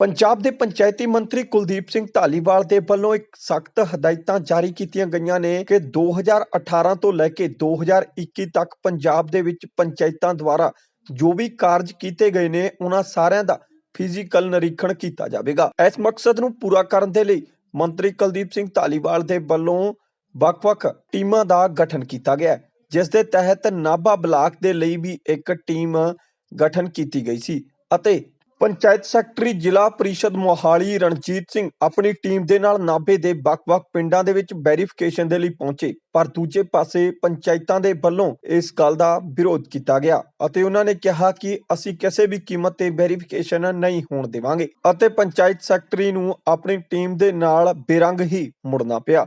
ਪੰਜਾਬ ਦੇ ਪੰਚਾਇਤੀ ਮੰਤਰੀ ਕੁਲਦੀਪ ਸਿੰਘ ਢਾਲੀਵਾਲ ਦੇ ਵੱਲੋਂ ਇੱਕ ਸਖਤ ਹਦਾਇਤਾਂ ਜਾਰੀ ਕੀਤੀਆਂ ਗਈਆਂ ਨੇ ਕਿ 2018 ਤੋਂ ਲੈ ਕੇ 2021 ਤੱਕ ਪੰਜਾਬ ਦੇ ਵਿੱਚ ਪੰਚਾਇਤਾਂ ਦੁਆਰਾ ਜੋ ਵੀ ਕਾਰਜ ਕੀਤੇ ਗਏ ਨੇ, ਉਹਨਾਂ ਸਾਰਿਆਂ ਦਾ ਫਿਜ਼ੀਕਲ ਨਿਰੀਖਣ ਕੀਤਾ ਜਾਵੇਗਾ। ਇਸ ਮਕਸਦ ਨੂੰ ਪੂਰਾ ਕਰਨ ਦੇ ਲਈ ਮੰਤਰੀ ਕੁਲਦੀਪ ਸਿੰਘ ਢਾਲੀਵਾਲ ਦੇ ਵੱਲੋਂ ਵੱਖ-ਵੱਖ ਟੀਮਾਂ ਦਾ ਗਠਨ ਕੀਤਾ ਗਿਆ ਜਿਸ ਦੇ ਤਹਿਤ ਨਾਭਾ ਬਲਾਕ ਦੇ ਲਈ ਵੀ ਇੱਕ ਟੀਮ ਗਠਨ ਕੀਤੀ ਗਈ ਸੀ ਅਤੇ ਪੰਚਾਇਤ ਸੈਕਟਰੀ ਜ਼ਿਲ੍ਹਾ ਪ੍ਰੀਸ਼ਦ ਮੋਹਾਲੀ ਰਣਜੀਤ ਸਿੰਘ ਆਪਣੀ ਟੀਮ ਦੇ ਨਾਲ ਨਾਭੇ ਦੇ ਵੱਖ-ਵੱਖ ਪਿੰਡਾਂ ਦੇ ਵਿੱਚ ਵੈਰੀਫਿਕੇਸ਼ਨ ਦੇ ਲਈ ਪਹੁੰਚੇ, ਪਰ ਦੂਜੇ ਪਾਸੇ ਪੰਚਾਇਤਾਂ ਦੇ ਵੱਲੋਂ ਇਸ ਗੱਲ ਦਾ ਵਿਰੋਧ ਕੀਤਾ ਗਿਆ ਅਤੇ ਉਹਨਾਂ ਨੇ ਕਿਹਾ ਕਿ ਅਸੀਂ ਕਿਸੇ ਵੀ ਕੀਮਤ ਤੇ ਵੈਰੀਫਿਕੇਸ਼ਨ ਨਹੀਂ ਹੋਣ ਦੇਵਾਂਗੇ ਅਤੇ ਪੰਚਾਇਤ ਸੈਕਟਰੀ ਨੂੰ ਆਪਣੀ ਟੀਮ ਦੇ ਨਾਲ ਬੇਰੰਗ ਹੀ ਮੁੜਨਾ ਪਿਆ।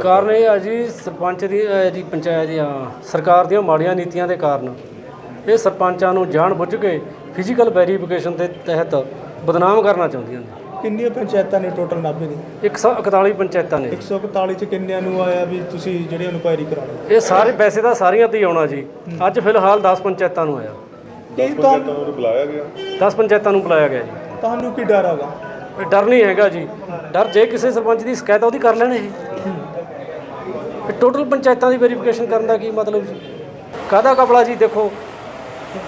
ਕਾਰਨ ਇਹ ਆ ਜੀ, ਸਰਪੰਚ ਦੀ, ਅਹ ਪੰਚਾਇਤ ਦੀਆਂ, ਸਰਕਾਰ ਦੀਆਂ ਮਾੜੀਆਂ ਨੀਤੀਆਂ ਦੇ ਕਾਰਨ ਇਹ ਸਰਪੰਚਾਂ ਨੂੰ ਜਾਣ ਬੁੱਝ ਕੇ ਫਿਜ਼ੀਕਲ ਵੈਰੀਫਿਕੇਸ਼ਨ ਦੇ ਤਹਿਤ ਬਦਨਾਮ ਕਰਨਾ ਚਾਹੁੰਦੀਆਂ ਨੇ। ਕਿੰਨੀਆਂ ਪੰਚਾਇਤਾਂ ਨੇ ਟੋਟਲ ਨਾਭੇ ਦੀ? 141 ਪੰਚਾਇਤਾਂ ਨੇ। 141 ਚ ਕਿੰਨਿਆਂ ਨੂੰ ਆਇਆ ਵੀ ਤੁਸੀਂ ਜਿਹੜੇ ਇਨਕੁਆਇਰੀ ਕਰਾਉਣੀ ਇਹ ਸਾਰੇ ਪੈਸੇ ਤਾਂ ਸਾਰੀਆਂ ਤੇ ਹੀ ਆਉਣਾ ਜੀ। ਅੱਜ ਫਿਲਹਾਲ 10 ਪੰਚਾਇਤਾਂ ਨੂੰ ਆਇਆ। ਕੀ ਤੁਹਾਨੂੰ ਬੁਲਾਇਆ ਗਿਆ? 10 ਪੰਚਾਇਤਾਂ ਨੂੰ ਬੁਲਾਇਆ ਗਿਆ ਜੀ। ਤੁਹਾਨੂੰ ਕੀ ਡਰ ਹੈਗਾ? ਇਹ ਡਰ ਨਹੀਂ ਹੈਗਾ ਜੀ। ਡਰ ਜੇ ਕਿਸੇ ਸਰਪੰਚ ਦੀ ਸ਼ਿਕਾਇਤ ਆ ਉਹਦੀ ਕਰ ਲੈਣੇ ਜੀ। ਇਹ ਟੋਟਲ ਪੰਚਾਇਤਾਂ ਦੀ ਵੈਰੀਫਿਕੇਸ਼ਨ ਕਰਨ ਦਾ ਕੀ ਮਤਲਬ ਜੀ? ਕਾਹਦਾ ਕਪੜਾ ਜੀ ਦੇਖੋ।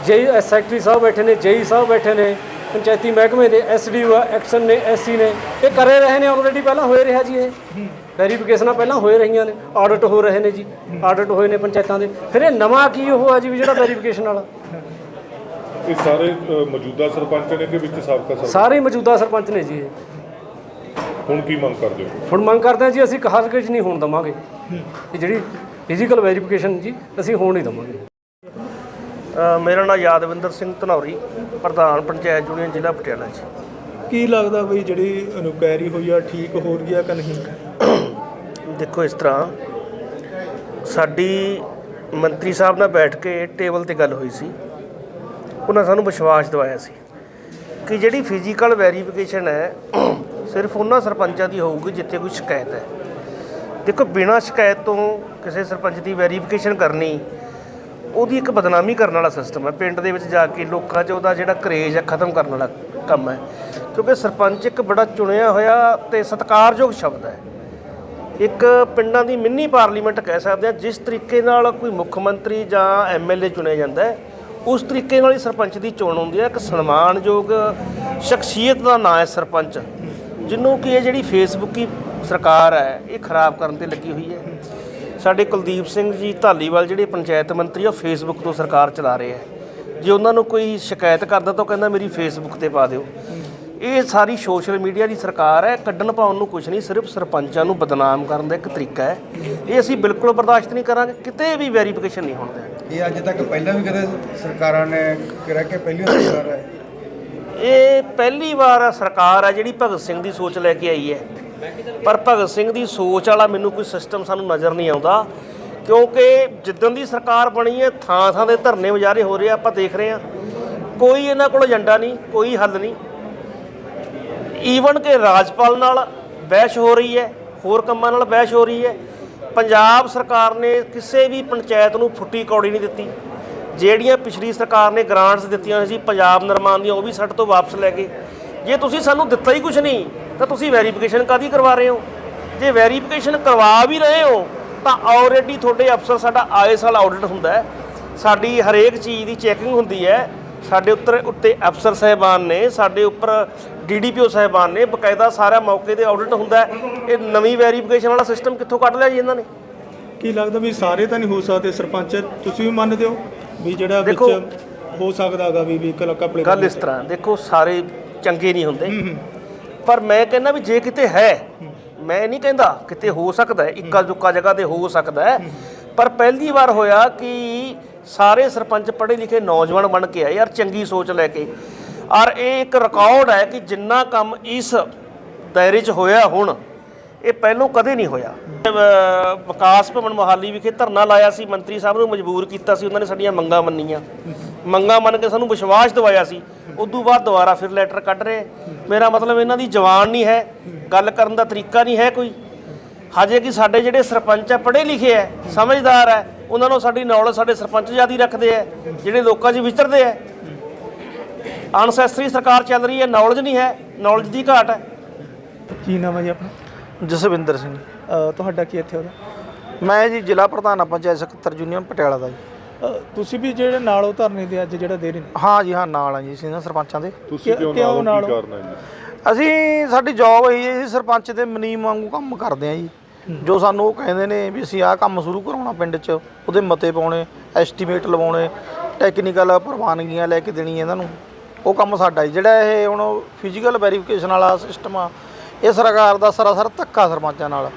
ਜੇ ਸੈਕਟਰੀ ਸਾਹਿਬ ਬੈਠੇ ਨੇ ਜੇਈ ਸਾਹਿਬ ਬੈਠੇ ਨੇ ਪੰਚਾਇਤੀ ਮਹਿਕਮੇ ਦੇ ਐਸਡੀਓ ਐਕਸ਼ਨ ਨੇ ਐਸਸੀ ਨੇ ਇਹ ਕਰੇ ਰਹੇ ਨੇ ਆਲਰੇਡੀ ਪਹਿਲਾਂ ਹੋਏ ਰਿਹਾ ਜੀ ਇਹ। ਵੈਰੀਫਿਕੇਸ਼ਨਾਂ ਪਹਿਲਾਂ ਹੋਏ ਰਹੀਆਂ ਨੇ ਆਡਿਟ ਹੋ ਰਹੇ ਨੇ ਜੀ ਆਡਿਟ ਹੋਏ ਨੇ ਪੰਚਾਇਤਾਂ ਦੇ। ਫਿਰ ਇਹ ਨਵਾਂ ਕੀ ਉਹ ਆ ਜੀ ਵੀ ਜਿਹੜਾ ਵੈਰੀਫਿਕੇਸ਼ਨ ਵਾਲਾ? ਇਹ ਸਾਰੇ ਮੌਜੂਦਾ ਸਰਪੰਚ ਨੇ ਕਿ ਵਿੱਚ ਸਾਬਕਾ ਸਰਪੰਚ? ਸਾਰੇ ਮੌਜੂਦਾ ਸਰਪੰਚ ਨੇ ਜੀ ਹੁਣ ਕੀ ਮੰਗ ਕਰਦੇ ਹੋ? ਹੁਣ ਮੰਗ ਕਰਦੇ ਹਾਂ ਜੀ ਅਸੀਂ ਹਰਗਿਜ਼ ਨਹੀਂ ਹੋਣ ਦਵਾਂਗੇ। ਇਹ ਜਿਹੜੀ ਫਿਜ਼ੀਕਲ ਵੈਰੀਫਿਕੇਸ਼ਨ ਜੀ ਅਸੀਂ ਹੋਣ ਨਹੀਂ ਦਵਾਂਗੇ। ਮੇਰਾ ਨਾਮ ਯਾਦਵਿੰਦਰ ਸਿੰਘ ਧਨੌਰੀ ਪ੍ਰਧਾਨ ਪੰਚਾਇਤ ਯੂਨੀਅਨ ਜ਼ਿਲ੍ਹਾ ਪਟਿਆਲਾ ਜੀ। ਕੀ ਲੱਗਦਾ ਬਈ ਜਿਹੜੀ ਇਨਕੁਆਇਰੀ ਹੋਈ ਆ ਠੀਕ ਹੋ ਰਹੀ ਆ ਕਿ ਨਹੀਂ? ਦੇਖੋ ਇਸ ਤਰ੍ਹਾਂ ਸਾਡੀ ਮੰਤਰੀ ਸਾਹਿਬ ਨਾਲ ਬੈਠ ਕੇ ਟੇਬਲ ਤੇ ਗੱਲ ਹੋਈ ਸੀ। ਉਹਨਾਂ ਸਾਨੂੰ ਵਿਸ਼ਵਾਸ ਦਿਵਾਇਆ ਸੀ ਕਿ ਜਿਹੜੀ ਫਿਜ਼ੀਕਲ ਵੈਰੀਫਿਕੇਸ਼ਨ ਹੈ ਸਿਰਫ ਉਹਨਾਂ ਸਰਪੰਚਾਂ ਦੀ ਹੋਊਗੀ ਜਿੱਥੇ ਕੋਈ ਸ਼ਿਕਾਇਤ ਹੈ। ਦੇਖੋ ਬਿਨਾਂ ਸ਼ਿਕਾਇਤ ਤੋਂ ਕਿਸੇ ਸਰਪੰਚ ਦੀ ਵੈਰੀਫਿਕੇਸ਼ਨ ਕਰਨੀ ਉਹਦੀ ਇੱਕ ਬਦਨਾਮੀ ਕਰਨ ਵਾਲਾ ਸਿਸਟਮ ਹੈ। ਪਿੰਡ ਦੇ ਵਿੱਚ ਜਾ ਕੇ ਲੋਕਾਂ 'ਚ ਉਹਦਾ ਜਿਹੜਾ ਕਰੇਜ ਹੈ, ਖਤਮ ਕਰਨ ਵਾਲਾ ਕੰਮ ਹੈ। ਕਿਉਂਕਿ ਸਰਪੰਚ ਇੱਕ ਬੜਾ ਚੁਣਿਆ ਹੋਇਆ ਤੇ ਸਤਿਕਾਰਯੋਗ ਸ਼ਬਦ ਹੈ। ਇੱਕ ਪਿੰਡਾਂ ਦੀ ਮਿੰਨੀ ਪਾਰਲੀਮੈਂਟ ਕਹਿ ਸਕਦੇ ਹਾਂ, ਜਿਸ ਤਰੀਕੇ ਨਾਲ ਕੋਈ ਮੁੱਖ ਮੰਤਰੀ ਜਾਂ ਐਮਐਲਏ ਚੁਣਿਆ ਜਾਂਦਾ ਹੈ, ਉਸ ਤਰੀਕੇ ਨਾਲ ਹੀ ਸਰਪੰਚ ਦੀ ਚੋਣ ਹੁੰਦੀ ਹੈ। ਇੱਕ ਸਨਮਾਨਯੋਗ ਸ਼ਖਸੀਅਤ ਦਾ ਨਾਂ ਹੈ ਸਰਪੰਚ, ਜਿਹਨੂੰ ਕਿ ਇਹ ਜਿਹੜੀ ਫੇਸਬੁੱਕੀ ਸਰਕਾਰ ਹੈ, ਇਹ ਖਰਾਬ ਕਰਨ ਤੇ ਲੱਗੀ ਹੋਈ ਹੈ। ਸਾਡੇ ਕੁਲਦੀਪ ਸਿੰਘ ਜੀ ਢਾਲੀਵਾਲ ਜਿਹੜੇ ਪੰਚਾਇਤ ਮੰਤਰੀ ਆ, ਉਹ ਫੇਸਬੁੱਕ ਤੋਂ ਸਰਕਾਰ ਚਲਾ ਰਹੇ ਹੈ ਜੇ ਉਹਨਾਂ ਨੂੰ ਕੋਈ ਸ਼ਿਕਾਇਤ ਕਰਦਾ ਤਾਂ ਉਹ ਕਹਿੰਦਾ ਮੇਰੀ ਫੇਸਬੁੱਕ ਤੇ ਪਾ ਦਿਓ। ਇਹ ਸਾਰੀ ਸੋਸ਼ਲ ਮੀਡੀਆ ਦੀ ਸਰਕਾਰ ਹੈ ਕੱਢਣ ਪਾਉਣ ਨੂੰ ਕੁਝ ਨਹੀਂ ਸਿਰਫ ਸਰਪੰਚਾਂ ਨੂੰ ਬਦਨਾਮ ਕਰਨ ਦਾ ਇੱਕ ਤਰੀਕਾ ਹੈ। ਇਹ ਅਸੀਂ ਬਿਲਕੁਲ ਬਰਦਾਸ਼ਤ ਨਹੀਂ ਕਰਾਂਗੇ ਕਿਤੇ ਵੀ ਵੈਰੀਫਿਕੇਸ਼ਨ ਨਹੀਂ ਹੋਣ ਦੇਵਾਂਗੇ ਇਹ ਅੱਜ ਤੱਕ ਪਹਿਲਾਂ ਵੀ ਕਦੇ ਸਰਕਾਰਾਂ ਨੇ ਕਿਹਾ ਕਿ ਪਹਿਲੀ ਸਰਕਾਰ ਹੈ ਇਹ ਪਹਿਲੀ ਵਾਰ ਸਰਕਾਰ ਹੈ ਜਿਹੜੀ ਭਗਤ ਸਿੰਘ ਦੀ ਸੋਚ ਲੈ ਕੇ ਆਈ ਹੈ। ਪਰ ਭਗਤ ਸਿੰਘ ਦੀ ਸੋਚ ਵਾਲਾ ਮੈਨੂੰ ਕੋਈ ਸਿਸਟਮ ਸਾਨੂੰ ਨਜ਼ਰ ਨਹੀਂ ਆਉਂਦਾ, ਕਿਉਂਕਿ ਜਿੱਦਣ ਦੀ ਸਰਕਾਰ ਬਣੀ ਹੈ ਥਾਂ ਥਾਂ ਦੇ ਧਰਨੇ ਮੁਜ਼ਾਹਰੇ ਹੋ ਰਹੇ ਆ, ਆਪਾਂ ਦੇਖ ਰਹੇ ਹਾਂ ਕੋਈ ਇਹਨਾਂ ਕੋਲ ਏਜੰਡਾ ਨਹੀਂ, ਕੋਈ ਹੱਲ ਨਹੀਂ। ਈਵਨ ਕਿ ਰਾਜਪਾਲ ਨਾਲ ਬਹਿਸ ਹੋ ਰਹੀ ਹੈ, ਹੋਰ ਕੰਮਾਂ ਨਾਲ ਬਹਿਸ ਹੋ ਰਹੀ ਹੈ, ਪੰਜਾਬ ਸਰਕਾਰ ਨੇ ਕਿਸੇ ਵੀ ਪੰਚਾਇਤ ਨੂੰ ਫੁੱਟੀ ਕੌੜੀ ਨਹੀਂ ਦਿੱਤੀ। ਜਿਹੜੀਆਂ ਪਿਛਲੀ ਸਰਕਾਰ ਨੇ ਗ੍ਰਾਂਟਸ ਦਿੱਤੀਆਂ ਸੀ, ਪੰਜਾਬ ਨਿਰਮਾਣ ਦੀਆਂ, ਉਹ ਵੀ ਸਾਡੇ ਤੋਂ ਵਾਪਸ ਲੈ ਗਏ ਜੇ ਤੁਸੀਂ ਸਾਨੂੰ ਦਿੱਤਾ ਹੀ ਕੁਝ ਨਹੀਂ ਤਾਂ ਤੁਸੀਂ ਵੈਰੀਫਿਕੇਸ਼ਨ ਕਾਦੀ ਕਰਵਾ ਰਹੇ ਹੋ? ਜੇ ਵੈਰੀਫਿਕੇਸ਼ਨ ਕਰਵਾ ਵੀ ਰਹੇ ਹੋ ਤਾਂ ਆਲਰੇਡੀ ਤੁਹਾਡੇ ਅਫਸਰ ਸਾਡਾ ਆਏ ਸਾਲ ਆਡਿਟ ਹੁੰਦਾ ਹੈ। ਸਾਡੀ ਹਰੇਕ ਚੀਜ਼ ਦੀ ਚੈਕਿੰਗ ਹੁੰਦੀ ਹੈ। ਸਾਡੇ ਉੱਤਰ ਉੱਤੇ ਅਫਸਰ ਸਹਿਬਾਨ ਨੇ ਸਾਡੇ ਉੱਪਰ ਡੀਡੀਪੀਓ ਸਹਿਬਾਨ ਨੇ ਬਕਾਇਦਾ ਸਾਰਾ ਮੌਕੇ ਤੇ ਆਡਿਟ ਹੁੰਦਾ ਹੈ। ਇਹ ਨਵੀਂ ਵੈਰੀਫਿਕੇਸ਼ਨ ਵਾਲਾ ਸਿਸਟਮ ਕਿੱਥੋਂ ਕੱਢ ਲਿਆ ਜੀ ਇਹਨਾਂ ਨੇ? ਕੀ ਲੱਗਦਾ ਵੀ ਸਾਰੇ ਤਾਂ ਨਹੀਂ ਹੋ ਸਕਦੇ ਸਰਪੰਚ? ਤੁਸੀਂ ਵੀ ਮੰਨਦੇ ਹੋ ਵੀ ਜਿਹੜਾ ਵਿੱਚ ਹੋ ਸਕਦਾ ਹੈਗਾ ਵੀ ਵੀ ਕਲ ਕਪੜੇ ਗੱਲ ਇਸ ਤਰ੍ਹਾਂ ਦੇਖੋ ਸਾਰੇ ਚੰਗੇ ਨਹੀਂ ਹੁੰਦੇ। ਪਰ ਮੈਂ ਕਹਿੰਦਾ ਵੀ ਜੇ ਕਿਤੇ ਹੈ ਮੈਂ ਨਹੀਂ ਕਹਿੰਦਾ ਕਿਤੇ ਹੋ ਸਕਦਾ ਹੈ ਇੱਕਾ ਦੁੱਕਾ ਜਗ੍ਹਾ ਤੇ ਹੋ ਸਕਦਾ ਹੈ। ਪਰ ਪਹਿਲੀ ਵਾਰ ਹੋਇਆ ਕਿ ਸਾਰੇ ਸਰਪੰਚ ਪੜ੍ਹੇ ਲਿਖੇ ਨੌਜਵਾਨ ਬਣ ਕੇ ਆਏ ਯਾਰ ਚੰਗੀ ਸੋਚ ਲੈ ਕੇ। ਔਰ ਇਹ ਇੱਕ ਰਿਕਾਰਡ ਹੈ ਕਿ ਜਿੰਨਾ ਕੰਮ ਇਸ ਦਾਇਰੇ 'ਚ ਹੋਇਆ ਹੁਣ ਇਹ ਪਹਿਲੋਂ ਕਦੇ ਨਹੀਂ ਹੋਇਆ। ਵਿਕਾਸ ਭਵਨ ਮੋਹਾਲੀ ਵਿਖੇ ਧਰਨਾ ਲਾਇਆ ਸੀ ਮੰਤਰੀ ਸਾਹਿਬ ਨੂੰ ਮਜਬੂਰ ਕੀਤਾ ਸੀ ਉਹਨਾਂ ਨੇ ਸਾਡੀਆਂ ਮੰਗਾਂ ਮੰਨੀਆਂ। ਮੰਗਾਂ ਮੰਨ ਕੇ ਸਾਨੂੰ ਵਿਸ਼ਵਾਸ ਦਿਵਾਇਆ ਸੀ। ਉਦੋਂ ਬਾਅਦ ਦੁਬਾਰਾ ਫਿਰ ਲੈਟਰ ਕੱਢ ਰਹੇ। ਮੇਰਾ ਮਤਲਬ ਇਹਨਾਂ ਦੀ ਜਵਾਨ ਨਹੀਂ ਹੈ। ਗੱਲ ਕਰਨ ਦਾ ਤਰੀਕਾ ਨਹੀਂ ਹੈ ਕੋਈ। ਹਜੇ ਕਿ ਸਾਡੇ ਜਿਹੜੇ ਸਰਪੰਚ ਆ ਪੜ੍ਹੇ ਲਿਖੇ ਆ ਸਮਝਦਾਰ ਆ ਉਹਨਾਂ ਨੂੰ ਸਾਡੀ ਨੌਲੇਜ ਸਾਡੇ ਸਰਪੰਚ ਜਿਆਦੀ ਰੱਖਦੇ ਆ ਜਿਹੜੇ ਲੋਕਾਂ 'ਚ ਵਿਚਰਦੇ ਆ। ਅਨਸੈਸਰੀ ਸਰਕਾਰ ਚੱਲ ਰਹੀ ਹੈ ਨੌਲੇਜ ਨਹੀਂ ਹੈ ਨੌਲੇਜ ਦੀ ਘਾਟ ਹੈ। ਕੀ ਨਾਮ ਹੈ ਜੀ ਆਪਣਾ? ਜਸਵਿੰਦਰ ਸਿੰਘ। ਤੁਹਾਡਾ ਕੀ ਇੱਥੇ ਉਹਦਾ? ਮੈਂ ਜੀ ਜ਼ਿਲ੍ਹਾ ਪ੍ਰਧਾਨ ਆ ਪੰਚਾਇਤ ਸਕੱਤਰ ਯੂਨੀਅਨ ਪਟਿਆਲਾ ਦਾ ਜੀ। ਤੁਸੀਂ ਵੀ ਜਿਹੜੇ ਨਾਲ ਉਹ ਧਰਨੇ ਦੇ ਅੱਜ ਜਿਹੜਾ ਦੇ ਰਹੇ ਨੇ? ਹਾਂ ਜੀ ਹਾਂ ਨਾਲ ਆ ਜੀ ਸੀਨੀਅਰ ਸਰਪੰਚਾਂ ਦੇ। ਤੁਸੀਂ ਕਿਉਂ- ਨਾਲ? ਹੋ? ਕਾਰਨ ਹੈ ਜੀ? ਅਸੀਂ ਸਾਡੀ ਜੌਬ ਇਹੀ ਹੈ ਜੀ ਸਰਪੰਚ ਦੇ ਮਨੀਮ ਵਾਂਗੂ ਕੰਮ ਕਰਦੇ ਆ ਜੀ। ਜੋ ਸਾਨੂੰ ਉਹ ਕਹਿੰਦੇ ਨੇ ਵੀ ਅਸੀਂ ਆਹ ਕੰਮ ਸ਼ੁਰੂ ਕਰਾਉਣਾ ਪਿੰਡ 'ਚ ਉਹਦੇ ਮਤੇ ਪਾਉਣੇ ਐਸਟੀਮੇਟ ਲਵਾਉਣੇ ਟੈਕਨੀਕਲ ਪ੍ਰਵਾਨਗੀਆਂ ਲੈ ਕੇ ਦੇਣੀ ਇਹਨਾਂ ਨੂੰ। ਉਹ ਕੰਮ ਸਾਡਾ ਜੀ ਜਿਹੜਾ ਇਹ ਹੁਣ ਫਿਜ਼ੀਕਲ ਵੈਰੀਫਿਕੇਸ਼ਨ ਵਾਲਾ ਸਿਸਟਮ ਆ ਇਹ ਸਰਕਾਰ ਦਾ ਸਰਾਸਰ ਧੱਕਾ ਸਰਪੰਚਾਂ ਨਾਲ।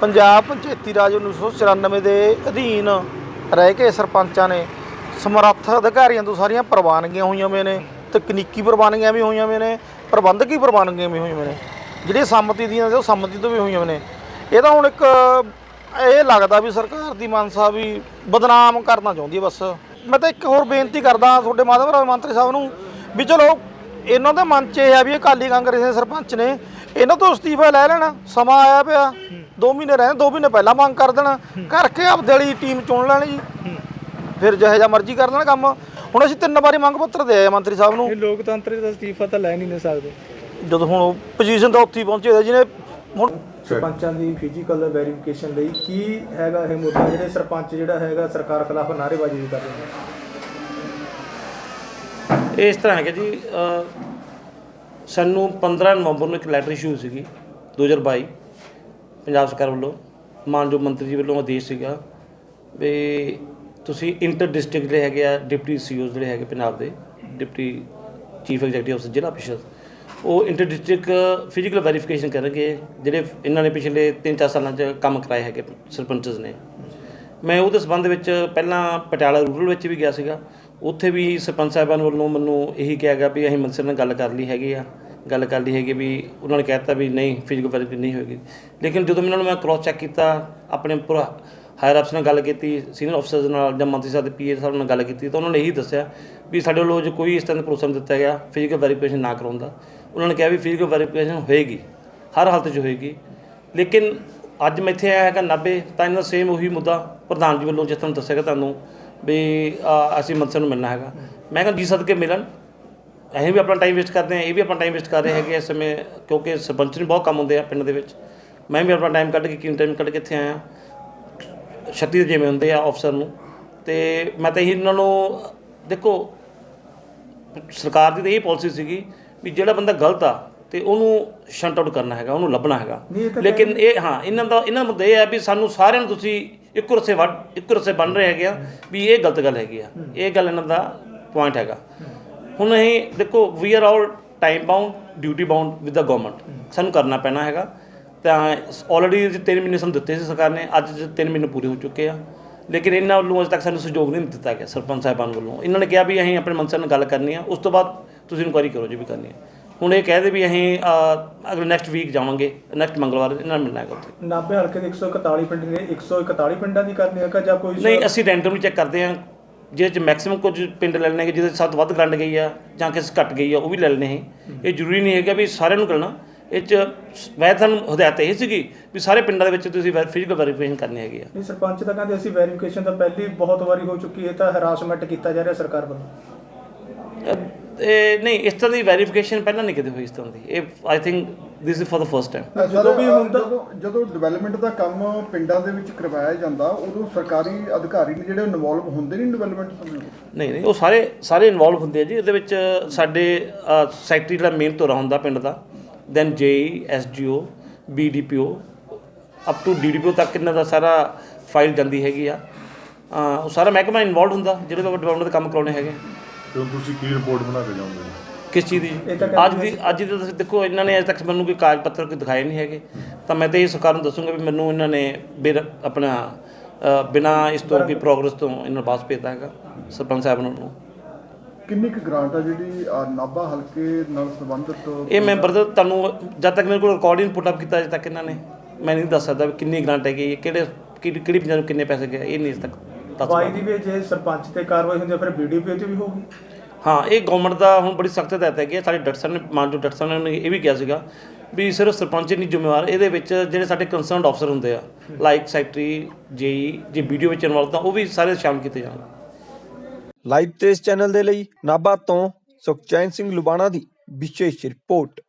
ਪੰਜਾਬ ਪੰਚਾਇਤੀ ਰਾਜ 1994 ਦੇ ਅਧੀਨ ਰਹਿ ਕੇ ਸਰਪੰਚਾਂ ਨੇ ਸਮਰੱਥ ਅਧਿਕਾਰੀਆਂ ਤੋਂ ਸਾਰੀਆਂ ਪ੍ਰਵਾਨਗੀਆਂ ਹੋਈਆਂ ਹੋਈਆਂ ਨੇ, ਤਕਨੀਕੀ ਪ੍ਰਵਾਨਗੀਆਂ ਵੀ ਹੋਈਆਂ ਹੋਈਆਂ ਨੇ, ਪ੍ਰਬੰਧਕੀ ਪ੍ਰਵਾਨਗੀਆਂ ਵੀ ਹੋਈਆਂ ਹੋਈਆਂ ਨੇ ਜਿਹੜੀਆਂ ਸੰਮਤੀ ਦੀਆਂ ਉਹ ਸੰਮਤੀ ਤੋਂ ਵੀ ਹੋਈਆਂ ਹੋਈਆਂ ਨੇ। ਇਹ ਤਾਂ ਹੁਣ ਇੱਕ ਇਹ ਲੱਗਦਾ ਵੀ ਸਰਕਾਰ ਦੀ ਮਨਸਾ ਵੀ ਬਦਨਾਮ ਕਰਨਾ ਚਾਹੁੰਦੀ ਹੈ ਬਸ। ਮੈਂ ਤਾਂ ਇੱਕ ਹੋਰ ਬੇਨਤੀ ਕਰਦਾ ਤੁਹਾਡੇ ਮਾਧਵ ਰਾਜ ਮੰਤਰੀ ਸਾਹਿਬ ਨੂੰ ਵੀ ਚਲੋ, ਇਹਨਾਂ ਦੇ ਮਨ 'ਚ ਇਹ ਆ ਵੀ ਅਕਾਲੀ ਕਾਂਗਰਸ ਦੇ ਸਰਪੰਚ ਨੇ, ਇਹਨਾਂ ਤੋਂ ਅਸਤੀਫਾ ਲੈ ਲੈਣਾ, ਸਮਾਂ ਆਇਆ ਪਿਆ। 2 ਮਹੀਨੇ ਰਹੇ 2 ਮਹੀਨੇ ਪਹਿਲਾਂ ਮੰਗ ਕਰ ਦੇਣਾ। ਕਰਕੇ ਆਪਦੇ ਵਾਲੀ ਟੀਮ ਚੁਣ ਲੈਣੀ ਜੀ। ਫਿਰ ਜਿਹੋ ਜਿਹਾ ਮਰਜ਼ੀ ਕਰ ਲੈਣਾ ਕੰਮ। ਹੁਣ ਅਸੀਂ ਤਿੰਨ ਵਾਰੀ ਮੰਗ ਪੱਤਰ ਦੇ ਆਏ ਮੰਤਰੀ ਸਾਹਿਬ ਨੂੰ। ਇਹ ਲੋਕਤੰਤਰ ਦਾ ਅਸਤੀਫਾ ਤਾਂ ਲੈ ਨਹੀਂ ਨਾ ਸਕਦੇ। ਜਦੋਂ ਹੁਣ ਪੋਜੀਸ਼ਨ ਤਾਂ ਉੱਥੇ ਹੀ ਪਹੁੰਚੇ ਹੋਏ ਜਿਹਨੇ ਹੁਣ ਸਰਪੰਚਾਂ ਦੀ ਫਿਜ਼ੀਕਲ ਵੈਰੀਫਿਕੇਸ਼ਨ ਲਈ ਕੀ ਹੈਗਾ ਇਹ ਮੁੱਦਾ? ਜਿਹੜੇ ਸਰਪੰਚ ਜਿਹੜਾ ਹੈਗਾ ਸਰਕਾਰ ਖਿਲਾਫ ਨਾਅਰੇਬਾਜ਼ੀ ਵੀ ਕਰ ਰਹੇ ਨੇ। ਇਹ ਇਸ ਤਰ੍ਹਾਂ ਹੈ ਕਿ ਜੀ ਅ, ਸਾਨੂੰ 15 ਨਵੰਬਰ ਨੂੰ ਇੱਕ ਲੈਟਰ ਇਸ਼ੂ ਸੀਗੀ 2022 ਪੰਜਾਬ ਸਰਕਾਰ ਵੱਲੋਂ, ਮਾਨਯੋਗ ਮੰਤਰੀ ਜੀ ਵੱਲੋਂ ਆਦੇਸ਼ ਸੀਗਾ ਵੀ ਤੁਸੀਂ ਇੰਟਰ ਡਿਸਟ੍ਰਿਕਟ ਜਿਹੜੇ ਹੈਗੇ ਆ ਡਿਪਟੀ ਸੀਓਜ਼ ਜਿਹੜੇ ਹੈਗੇ ਪੰਜਾਬ ਦੇ ਡਿਪਟੀ ਚੀਫ ਐਗਜੈਕਟਿਵ ਆਫਿਸਰ ਜ਼ਿਲ੍ਹਾ ਅਫੀਸਰ ਉਹ ਇੰਟਰ ਡਿਸਟ੍ਰਿਕਟ ਫਿਜ਼ੀਕਲ ਵੈਰੀਫਿਕੇਸ਼ਨ ਕਰਨਗੇ, ਜਿਹੜੇ ਇਹਨਾਂ ਨੇ ਪਿਛਲੇ 3-4 ਸਾਲਾਂ 'ਚ ਕੰਮ ਕਰਾਏ ਹੈਗੇ ਸਰਪੰਚਸ ਨੇ। ਮੈਂ ਉਹਦੇ ਸਬੰਧ ਵਿੱਚ ਪਹਿਲਾਂ ਪਟਿਆਲਾ ਰੂਰਲ ਵਿੱਚ ਵੀ ਗਿਆ ਸੀਗਾ, ਉੱਥੇ ਵੀ ਸਰਪੰਚ ਸਾਹਿਬਾਨ ਵੱਲੋਂ ਮੈਨੂੰ ਇਹੀ ਕਿਹਾ ਗਿਆ ਵੀ ਅਸੀਂ ਮੰਤਰੀ ਨਾਲ ਗੱਲ ਕਰ ਲਈ ਹੈਗੀ ਆ। ਗੱਲ ਕਰ ਲਈ ਹੈਗੀ ਵੀ ਉਹਨਾਂ ਨੇ ਕਹਿਤਾ ਵੀ ਨਹੀਂ ਫਿਜ਼ੀਕਲ ਵੈਰੀਫਿਕੇਸ਼ਨ ਨਹੀਂ ਹੋਏਗੀ। ਲੇਕਿਨ ਜਦੋਂ ਮੈਂ ਉਹਨਾਂ ਨੂੰ ਮੈਂ ਕ੍ਰੋਸ ਚੈੱਕ ਕੀਤਾ, ਆਪਣੇ ਪੂਰਾ ਹਾਇਰ ਅਫਸਰ ਨਾਲ ਗੱਲ ਕੀਤੀ ਸੀਨੀਅਰ ਅਫਸਰਸ ਨਾਲ ਜਾਂ ਮੰਤਰੀ ਸਾਹਿਬ ਦੇ ਪੀਏ ਸਾਹਿਬ ਨਾਲ ਗੱਲ ਕੀਤੀ, ਤਾਂ ਉਹਨਾਂ ਨੇ ਇਹੀ ਦੱਸਿਆ ਵੀ ਸਾਡੇ ਵੱਲੋਂ ਜੋ ਕੋਈ ਇਸ ਤਰ੍ਹਾਂ ਦਾ ਭਰੋਸਾ ਨਹੀਂ ਦਿੱਤਾ ਗਿਆ ਫਿਜ਼ੀਕਲ ਵੈਰੀਫਿਕੇਸ਼ਨ ਨਾ ਕਰਾਉਣ ਦਾ। ਉਹਨਾਂ ਨੇ ਕਿਹਾ ਵੀ ਫਿਜ਼ੀਕਲ ਵੈਰੀਫਿਕੇਸ਼ਨ ਹੋਏਗੀ, ਹਰ ਹਾਲਤ 'ਚ ਹੋਏਗੀ। ਲੇਕਿਨ ਅੱਜ ਮੈਂ ਇੱਥੇ ਆਇਆ ਹੈਗਾ 90 ਤਾਂ ਇਹਨਾਂ ਦਾ ਸੇਮ ਉਹੀ ਮੁੱਦਾ ਪ੍ਰਧਾਨ ਜੀ ਵੱਲੋਂ ਜਿਸ ਤਰ੍ਹਾਂ ਦੱਸਿਆ ਗਿਆ ਤੁਹਾਨੂੰ ਵੀ ਅਸੀਂ ਮੰਤਰੀ ਨੂੰ ਮਿਲਣਾ ਹੈਗਾ। ਮੈਂ ਕਿਹਾ ਜੀ ਸਦਕੇ ਮਿਲਣ। ਅਸੀਂ ਵੀ ਆਪਣਾ ਟਾਈਮ ਵੇਸਟ ਕਰਦੇ ਹਾਂ ਇਹ ਵੀ ਆਪਣਾ ਟਾਈਮ ਵੇਸਟ ਕਰ ਰਹੇ ਹੈਗੇ ਇਸ ਸਮੇਂ ਕਿਉਂਕਿ ਸਰਪੰਚ ਨੂੰ ਬਹੁਤ ਕੰਮ ਹੁੰਦੇ ਆ ਪਿੰਡ ਦੇ ਵਿੱਚ। ਮੈਂ ਵੀ ਆਪਣਾ ਟਾਈਮ ਕੱਢ ਕੇ ਕਿੰਨਾ ਟਾਈਮ ਕੱਢ ਕੇ ਇੱਥੇ ਆਇਆ 36 ਜਿਵੇਂ ਹੁੰਦੇ ਆ ਅਫਸਰ ਨੂੰ। ਤੇ ਮੈਂ ਤਾਂ ਇਹੀ ਇਹਨਾਂ ਨੂੰ ਦੇਖੋ ਸਰਕਾਰ ਦੀ ਤਾਂ ਇਹ ਪਾਲਿਸੀ ਸੀਗੀ ਵੀ ਜਿਹੜਾ ਬੰਦਾ ਗਲਤ ਆ ਤੇ ਉਹਨੂੰ ਸ਼ੰਟ ਆਊਟ ਕਰਨਾ ਹੈਗਾ ਉਹਨੂੰ ਲੱਭਣਾ ਹੈਗਾ। ਲੇਕਿਨ ਇਹ ਹਾਂ ਇਹਨਾਂ ਦਾ ਇਹਨਾਂ ਦਾ ਮੁੱਦਾ ਇਹ ਹੈ ਵੀ ਸਾਨੂੰ ਸਾਰਿਆਂ ਨੂੰ ਤੁਸੀਂ ਇੱਕੋ ਰਸੇ ਵੱਢ ਇੱਕੋ ਰਸੇ ਬਣ ਰਹੇ ਹੈਗੇ ਆ ਵੀ ਇਹ ਗਲਤ ਗੱਲ ਹੈਗੀ ਆ। ਇਹ ਗੱਲ ਇਹਨਾਂ ਦਾ ਪੁਆਇੰਟ ਹੈਗਾ। ਹੁਣ ਅਸੀਂ ਦੇਖੋ we are all time bound duty bound with the government ਸਾਨੂੰ ਕਰਨਾ ਪੈਣਾ ਹੈਗਾ। ਤਾਂ ਆਲਰੇਡੀ 3 ਮਹੀਨੇ ਸਾਨੂੰ ਦਿੱਤੇ ਸੀ ਸਰਕਾਰ ਨੇ ਅੱਜ 3 ਮਹੀਨੇ ਪੂਰੇ ਹੋ ਚੁੱਕੇ ਆ। ਲੇਕਿਨ ਇਹਨਾਂ ਵੱਲੋਂ ਅਜੇ ਤੱਕ ਸਾਨੂੰ ਸਹਿਯੋਗ ਨਹੀਂ ਦਿੱਤਾ ਗਿਆ ਸਰਪੰਚ ਸਾਹਿਬਾਨ ਵੱਲੋਂ। ਇਹਨਾਂ ਨੇ ਕਿਹਾ ਵੀ ਅਸੀਂ ਆਪਣੇ ਮੰਤਰੀ ਨਾਲ ਗੱਲ ਕਰਨੀ ਆ ਉਸ ਤੋਂ ਬਾਅਦ ਤੁਸੀਂ ਇਨਕੁਆਇਰੀ ਕਰੋ ਜੇ ਵੀ ਕਰਨੀ ਆ। ਹੁਣ ਇਹ ਕਹਦੇ ਵੀ ਅਸੀਂ ਅਗਲੇ ਨੈਕਸਟ ਵੀਕ ਜਾਵਾਂਗੇ ਨੈਕਸਟ ਮੰਗਲਵਾਰ ਇਹਨਾਂ ਨਾਲ ਮਿਲਣਾ ਹੈਗਾ ਉੱਥੇ। ਨਾਭੇ ਹਲਕੇ ਦੇ 141 ਪਿੰਡ ਨੇ 141 ਪਿੰਡਾਂ ਦੀ ਕਰਨੀ ਹੈਗਾ ਜਾਂ ਕੋਈ ਨਹੀਂ ਅਸੀਂ ਰੈਂਡਮਲੀ ਚੈੱਕ ਕਰਦੇ ਹਾਂ ਜਿਹਦੇ ਚ ਮੈਕਸਿਮਮ ਕੁਝ ਪਿੰਡ ਲੈ ਲੈਣੇ ਜਿਹਦੇ 'ਚ ਸਭ ਤੋਂ ਵੱਧ ਗਰੰਟ ਗਈ ਆ ਜਾਂ ਕਿਸੇ ਘੱਟ ਗਈ ਆ ਉਹ ਵੀ ਲੈ ਲੈਣੇ ਹੈ ਇਹ ਜ਼ਰੂਰੀ ਨਹੀਂ ਹੈਗਾ ਵੀ ਸਾਰਿਆਂ ਨੂੰ ਕਰਨਾ। ਇਹ ਚ ਵੈਸੇ ਸਾਨੂੰ ਹਦਾਇਤ ਇਹ ਸੀਗੀ ਵੀ ਸਾਰੇ ਪਿੰਡਾਂ ਦੇ ਵਿੱਚ ਤੁਸੀਂ ਫਿਜ਼ੀਕਲ ਵੈਰੀਫਿਕੇਸ਼ਨ ਕਰਨੀ ਹੈਗੀ ਆ। ਨਹੀਂ ਸਰਪੰਚ ਤਾਂ ਕਹਿੰਦੇ ਅਸੀਂ ਵੈਰੀਫਿਕੇਸ਼ਨ ਤਾਂ ਪਹਿਲੀ ਬਹੁਤ ਵਾਰੀ ਹੋ ਚੁੱਕੀ ਹੈ ਇਹ ਤਾਂ ਹਰਾਸਮੈਂਟ ਕੀਤਾ ਜਾ ਰਿਹਾ ਸਰਕਾਰ ਵੱਲੋਂ। ਇਹ ਨਹੀਂ ਇਸ ਤਰ੍ਹਾਂ ਦੀ ਵੈਰੀਫਿਕੇਸ਼ਨ ਪਹਿਲਾਂ ਨਹੀਂ ਕਦੇ ਹੋਈ ਇਸ ਤਰ੍ਹਾਂ ਦੀ। ਇਹ I think this is for the first time ਜਦੋਂ ਵੀ ਹੁੰਦਾ ਜਦੋਂ ਜਦੋਂ ਡਿਵੈਲਪਮੈਂਟ ਦਾ ਕੰਮ ਪਿੰਡਾਂ ਦੇ ਵਿੱਚ ਕਰਵਾਇਆ ਜਾਂਦਾ ਉਦੋਂ ਸਰਕਾਰੀ ਅਧਿਕਾਰੀ ਨੇ ਜਿਹੜੇ ਇਨਵੋਲਵ ਹੁੰਦੇ ਨਹੀਂ ਡਿਵੈਲਪਮੈਂਟ ਸਮੇਂ ਨਹੀਂ ਨਹੀਂ ਉਹ ਸਾਰੇ ਸਾਰੇ ਇਨਵੋਲਵ ਹੁੰਦੇ ਆ ਜੀ। ਇਹਦੇ ਵਿੱਚ ਸਾਡੇ ਸੈਕਟਰੀ ਜਿਹੜਾ ਮੇਨ ਧੁਰਾ ਹੁੰਦਾ ਪਿੰਡ ਦਾ then JE SDO BDPO up to DDPO ਤੱਕ ਇਹਨਾਂ ਦਾ ਸਾਰਾ ਫਾਈਲ ਜਾਂਦੀ ਹੈਗੀ ਆ। ਅਹ ਉਹ ਸਾਰਾ ਮਹਿਕਮਾ ਇਨਵੋਲਵ ਹੁੰਦਾ ਜਿਹੜੇ ਤੋਂ ਡਿਵੈਲਪਮੈਂਟ ਦੇ ਕੰਮ ਕਰਾਉਣੇ ਹੈਗੇ। ਤੇ ਹੁਣ ਤੁਸੀਂ ਕੀ ਰਿਪੋਰਟ ਬਣਾ ਕੇ ਜਾਓਗੇ? ਜੀ? ਕਿਸ ਚੀਜ਼ ਦੀ? ਅੱਜ ਦੀ ਅੱਜ ਦੀ ਤੁਸੀਂ ਦੇਖੋ ਇਹਨਾਂ ਨੇ ਅਜੇ ਤੱਕ ਮੈਨੂੰ ਕੋਈ ਕਾਗਜ਼ ਪੱਤਰ ਕੋਈ ਦਿਖਾਏ ਨਹੀਂ ਹੈਗੇ। ਤਾਂ ਮੈਂ ਤਾਂ ਇਹ ਸਰਕਾਰ ਨੂੰ ਦੱਸੂਗਾ ਵੀ ਮੈਨੂੰ ਇਹਨਾਂ ਨੇ ਬਿਰ ਆਪਣਾ ਬਿਨਾਂ ਇਸ ਤੋਂ ਕੋਈ ਪ੍ਰੋਗਰੈਸ ਤੋਂ ਇਹਨਾਂ ਨੂੰ ਪਾਸ ਭੇਜਦਾ ਹੈਗਾ ਸਰਪੰਚ ਸਾਹਿਬ ਨੂੰ ਕਿੰਨੀ ਕੁ ਗ੍ਰਾਂਟ ਆ ਜਿਹੜੀ ਨਾਭਾ ਹਲਕੇ ਨਾਲ ਸੰਬੰਧਿਤ? ਇਹ ਮੈਂ ਬਰਦਰ ਤੁਹਾਨੂੰ ਜਦ ਤੱਕ ਮੇਰੇ ਕੋਲ ਰਿਕਾਰਡ ਨਹੀਂ ਪੁੱਟ ਅਪ ਕੀਤਾ ਅਜੇ ਤੱਕ ਇਹਨਾਂ ਨੇ। ਮੈਂ ਨਹੀਂ ਦੱਸ ਸਕਦਾ ਵੀ ਕਿੰਨੀ ਗ੍ਰਾਂਟ ਹੈਗੀ ਹੈ, ਕਿਹੜੇ ਕਿਹੜੀ ਕਿਹੜੀ ਪੰਜਾਬ ਨੂੰ ਕਿੰਨੇ ਪੈਸੇ ਗਏ ਇਹ ਨਹੀਂ ਅਜੇ ਤੱਕ ਸਕਦਾ। ਦੀ ਵੀ ਜੇ ਸਰਪੰਚ ਤੇ ਕਾਰਵਾਈ ਹੁੰਦੀ ਹੈ ਫਿਰ ਬੀਡੀਪੀਓ ਤੇ ਵੀ ਹੋਊਗੀ। ਹਾਂ, ਇਹ ਗਵਰਨਮੈਂਟ ਦਾ ਹੁਣ ਬੜੀ ਸਖਤ ਹਦਾਇਤ ਹੈਗੀ ਹੈ। ਸਾਡੇ ਡਾਕਟਰ ਸਾਹਿਬ ਨੇ ਮਾਨਜੋ ਡਾਕਟਰ ਸਾਹਿਬ ਨੇ ਇਹ ਵੀ ਕਿਹਾ ਸੀਗਾ ਵੀ ਸਿਰਫ ਸਰਪੰਚ ਨਹੀਂ ਜ਼ਿੰਮੇਵਾਰ, ਇਹਦੇ ਵਿੱਚ ਜਿਹੜੇ ਸਾਡੇ ਕੰਸਰਨਡ ਅਫਸਰ ਹੁੰਦੇ ਆ ਲਾਈਕ ਸੈਕਟਰੀ ਜੇਈ ਜੇ ਵੀਡੀਓ ਵਿੱਚ ਇਨਵੋਲਵ ਤਾਂ ਉਹ ਵੀ ਸਾਰੇ ਸ਼ਾਮਲ ਕੀਤੇ ਜਾਣ ਲਾਈਵ ਤੇਜ਼ ਚੈਨਲ ਦੇ ਲਈ ਨਾਭਾ ਤੋਂ ਸੁਖਚੈਨ ਸਿੰਘ ਲੁਬਾਣਾ ਦੀ ਵਿਸ਼ੇਸ਼ ਰਿਪੋਰਟ।